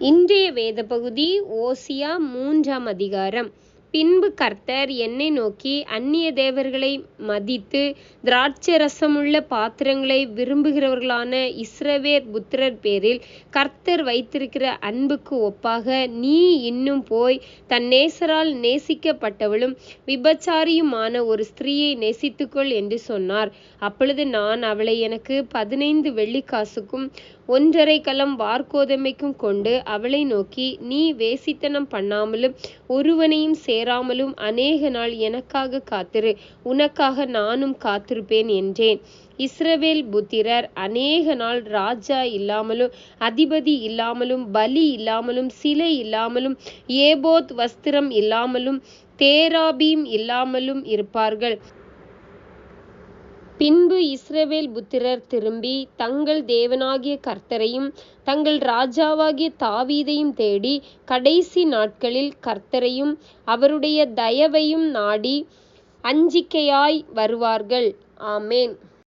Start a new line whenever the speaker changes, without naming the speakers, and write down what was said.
இன்றைய வேத பகுதி ஓசியா மூன்றாம் அதிகாரம். பின்பு கர்த்தர் என்னை நோக்கி அந்நிய தேவர்களை மதித்து திராட்சரசமுள்ள பாத்திரங்களை விரும்புகிறவர்களான இஸ்ரவேர் புத்திரர் பேரில் கர்த்தர் வைத்திருக்கிற அன்புக்கு ஒப்பாக நீ இன்னும் போய் தன் நேசரால் நேசிக்கப்பட்டவளும் விபச்சாரியுமான ஒரு ஸ்திரீயை நேசித்துக்கொள் என்று சொன்னார். அப்பொழுது நான் அவளை எனக்கு பதினைந்து வெள்ளிக்காசுக்கும் ஒன்றரை கலம் வார்கோதமைக்கும் கொண்டு அவளை நோக்கி நீ வேசித்தனம் பண்ணாமலும் ஒருவனையும் சே சேராமலும் அநேக நாள் எனக்காக காத்திரு உனக்காக நானும் காத்திருப்பேன் என்றேன். இஸ்ரவேல் புத்திரர் அநேக நாள் ராஜா இல்லாமலும் அதிபதி இல்லாமலும் பலி இல்லாமலும் சிலை இல்லாமலும் ஏபோத் வஸ்திரம் இல்லாமலும் தேராபீம் இல்லாமலும் இருப்பார்கள். பின்பு இஸ்ரவேல் புத்திரர் திரும்பி தங்கள் தேவனாகிய கர்த்தரையும் தங்கள் ராஜாவாகிய தாவீதையும் தேடி கடைசி நாட்களில் கர்த்தரையும் அவருடைய தயவையும் நாடி அஞ்சிக்கையாய் வருவார்கள். ஆமேன்.